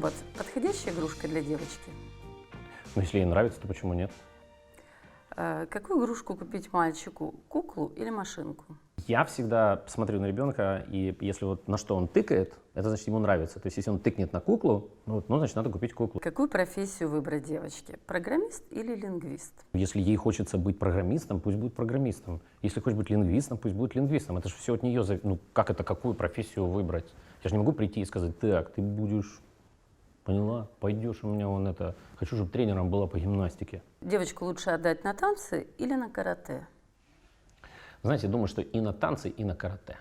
Робот – подходящая игрушка для девочки? Ну, если ей нравится, то почему нет? Э, Какую игрушку купить мальчику? Куклу или машинку? Я всегда смотрю на ребенка, и если вот на что он тыкает, это значит ему нравится. То есть если он тыкнет на куклу, ну, ну значит надо купить куклу. Какую профессию выбрать девочке? Программист или лингвист? Если ей хочется быть программистом, пусть будет программистом. Если хочет быть лингвистом, пусть будет лингвистом. Это же все от нее зависит. Ну, как это, какую профессию выбрать? Я же не могу прийти и сказать, так, ты будешь, поняла, пойдешь у меня вон это, хочу, чтобы тренером была по гимнастике. Девочку лучше отдать на танцы или на карате? Знаете, думаю, что и на танцы, и на карате.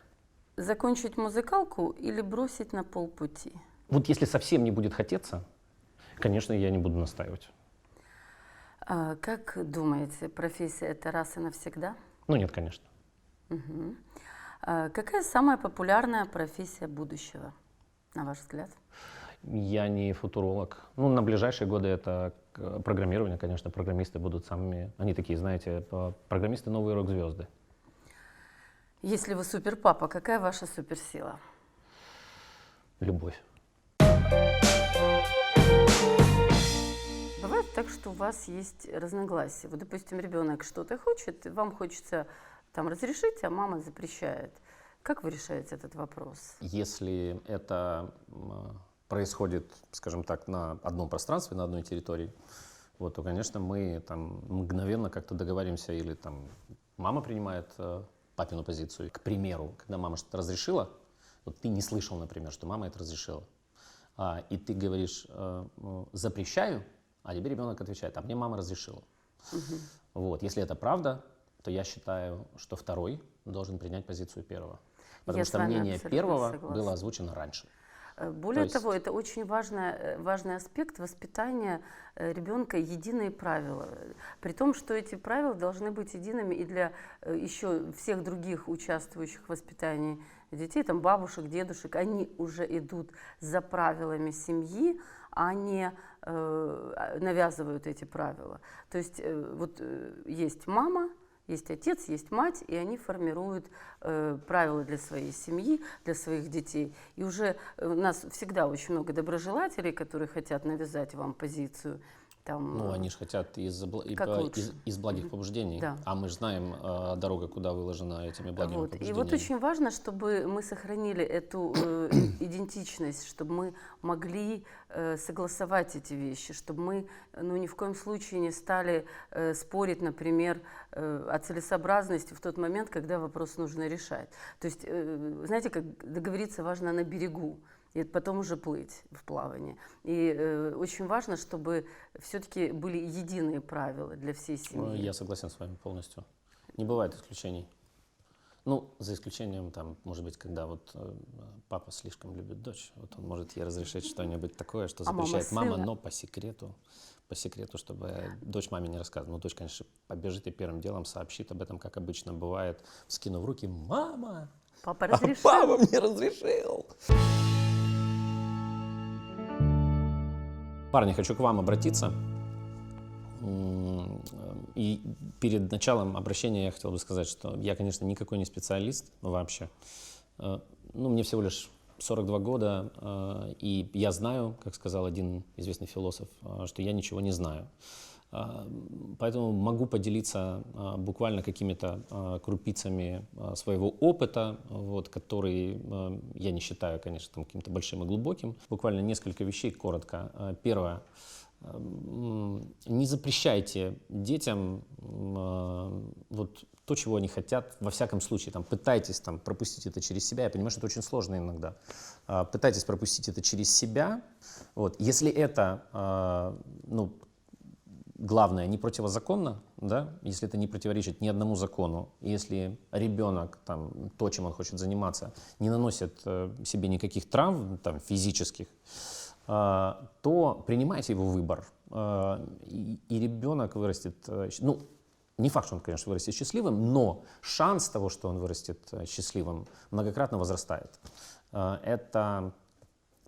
Закончить музыкалку или бросить на полпути? Вот если совсем не будет хотеться, конечно, я не буду настаивать. А, Как думаете, профессия – это раз и навсегда? Ну нет, конечно. Мгм. А Какая самая популярная профессия будущего, на ваш взгляд? Я не футуролог. Ну, на ближайшие годы это к- программирование, конечно, программисты будут самыми, они такие, знаете, программисты новые рок-звезды. Если вы суперпапа, какая ваша суперсила? Любовь. Бывает так, что у вас есть разногласия. Вот, допустим, ребенок что-то хочет, вам хочется там разрешить, а мама запрещает. Как вы решаете этот вопрос? Если это происходит, скажем так, на одном пространстве, на одной территории, вот, то, конечно, мы там мгновенно как-то договоримся, или там мама принимает э, папину позицию. К примеру, когда мама что-то разрешила, вот ты не слышал, например, что мама это разрешила, а, и ты говоришь э, ну, запрещаю, а тебе ребенок отвечает, а мне мама разрешила. Вот, если это правда, то я считаю, что второй должен принять позицию первого. Потому Я что мнение первого согласна. было озвучено раньше. Э, Более есть- того, это очень важная, э, важный аспект воспитания э, ребенка единые правила. При том, что эти правила должны быть едиными и для еще всех других участвующих в воспитании детей, там бабушек, дедушек, они уже идут за правилами семьи, а не э, навязывают эти правила. То есть э, вот э, есть мама, есть отец, есть мать, и они формируют э, правила для своей семьи, для своих детей. И уже э, у нас всегда очень много доброжелателей, которые хотят навязать вам позицию. Там, Ну, э, они же хотят из, и по- из, из благих побуждений. Да. А мы же знаем э, дорога, куда выложена этими благими Вот. И побуждениями. вот очень важно, чтобы мы сохранили эту э, идентичность, чтобы мы могли э, согласовать эти вещи, чтобы мы ну, ни в коем случае не стали э, спорить, например, э, о целесообразности в тот момент, когда вопрос нужно решать. То есть, э, знаете, как договориться важно на берегу, и потом уже плыть в плавании. И э, очень важно, чтобы все-таки были единые правила для всей семьи. Я согласен с вами полностью. Не бывает исключений. Ну, за исключением, там, может быть, когда вот э, папа слишком любит дочь, вот он может ей разрешить что-нибудь такое, что А мама запрещает мама, но по секрету, по секрету, чтобы дочь маме не рассказывала. Ну, дочь, конечно, побежит и первым делом сообщит об этом, как обычно бывает, вскинув руки, мама, Папа а разрешил. папа мне разрешил. Парни, хочу к вам обратиться. И перед началом обращения я хотел бы сказать, что я, конечно, никакой не специалист вообще. Э, Ну, мне всего лишь 42 года, э, и я знаю, как сказал один известный философ, э, что я ничего не знаю. А, Поэтому могу поделиться буквально какими-то крупицами своего опыта, вот, который я не считаю, конечно, там, каким-то большим и глубоким. Буквально несколько вещей коротко. Первое. А, м, Не запрещайте детям а, вот то, чего они хотят, во всяком случае, там, пытайтесь там, пропустить это через себя. Я понимаю, что это очень сложно иногда. А, Пытайтесь пропустить это через себя. Вот. Если это а, ну, главное, не противозаконно, да, если это не противоречит ни одному закону, если ребенок, там, то, чем он хочет заниматься, не наносит э, себе никаких травм там, физических, э, то принимайте его выбор. Э, и, ребенок вырастет, э, ну, не факт, что он, конечно, вырастет счастливым, но шанс того, что он вырастет э, счастливым, многократно возрастает. Э, это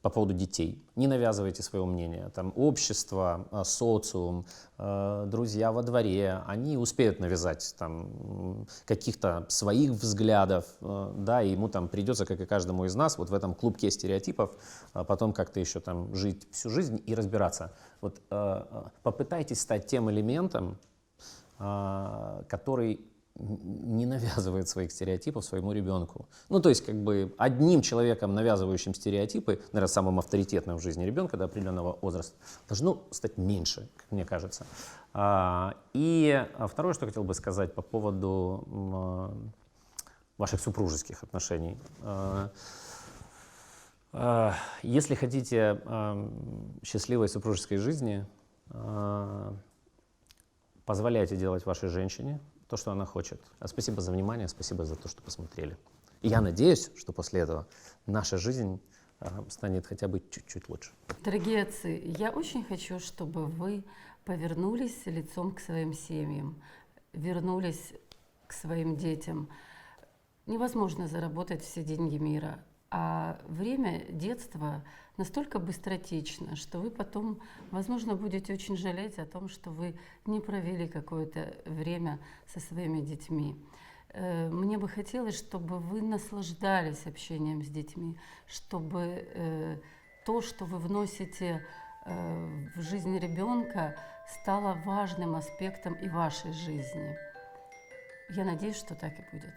по поводу детей. Не навязывайте своего мнения. Там общество, э, социум, э, друзья во дворе, они успеют навязать там каких-то своих взглядов, э, да, и ему там придется, как и каждому из нас, вот в этом клубке стереотипов, потом как-то еще там жить всю жизнь и разбираться. Вот попытайтесь стать тем элементом, который не навязывает своих стереотипов своему ребенку. Ну, то есть, как бы одним человеком, навязывающим стереотипы, наверное, самым авторитетным в жизни ребенка до определенного возраста, должно стать меньше, как мне кажется. А, И а, второе, что хотел бы сказать по поводу а, ваших супружеских отношений. Если хотите счастливой супружеской жизни, позволяйте делать вашей женщине то, что она хочет. А спасибо за внимание, спасибо за то, что посмотрели. И я надеюсь, что после этого наша жизнь а, станет хотя бы чуть-чуть лучше. Дорогие отцы, я очень хочу, чтобы вы повернулись лицом к своим семьям, вернулись к своим детям. Невозможно заработать все деньги мира, а время детства настолько быстротечно, что вы потом, возможно, будете очень жалеть о том, что вы не провели какое-то время со своими детьми. Э, Мне бы хотелось, чтобы вы наслаждались общением с детьми, чтобы э, то, что вы вносите э, в жизнь ребенка, стало важным аспектом и вашей жизни. Я надеюсь, что так и будет.